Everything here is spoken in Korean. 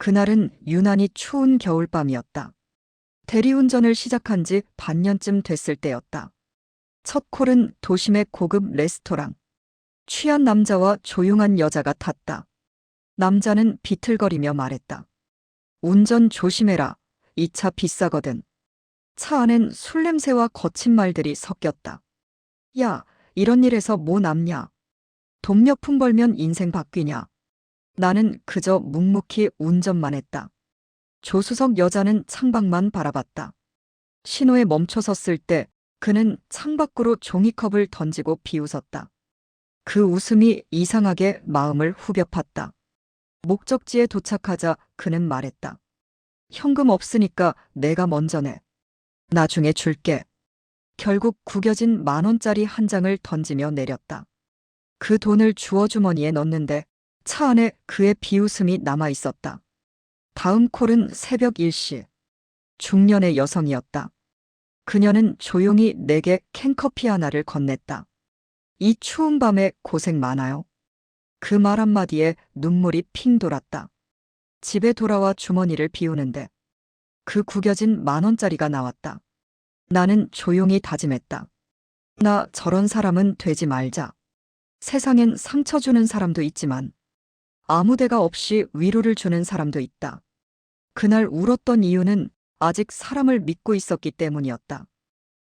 그날은 유난히 추운 겨울밤이었다. 대리운전을 시작한 지 반년쯤 됐을 때였다. 첫 콜은 도심의 고급 레스토랑. 취한 남자와 조용한 여자가 탔다. 남자는 비틀거리며 말했다. 운전 조심해라. 이 차 비싸거든. 차 안엔 술 냄새와 거친 말들이 섞였다. 야, 이런 일에서 뭐 남냐? 돈 몇 푼 벌면 인생 바뀌냐? 나는 그저 묵묵히 운전만 했다. 조수석 여자는 창밖만 바라봤다. 신호에 멈춰 섰을 때 그는 창밖으로 종이컵을 던지고 비웃었다. 그 웃음이 이상하게 마음을 후벼 팠다. 목적지에 도착하자 그는 말했다. 현금 없으니까 내가 먼저 내. 나중에 줄게. 결국 구겨진 만 원짜리 한 장을 던지며 내렸다. 그 돈을 주워 주머니에 넣는데 차 안에 그의 비웃음이 남아 있었다. 다음 콜은 새벽 1시. 중년의 여성이었다. 그녀는 조용히 내게 캔커피 하나를 건넸다. 이 추운 밤에 고생 많아요. 그 말 한마디에 눈물이 핑 돌았다. 집에 돌아와 주머니를 비우는데 그 구겨진 만 원짜리가 나왔다. 나는 조용히 다짐했다. 나 저런 사람은 되지 말자. 세상엔 상처 주는 사람도 있지만 아무 데가 없이 위로를 주는 사람도 있다. 그날 울었던 이유는 아직 사람을 믿고 있었기 때문이었다.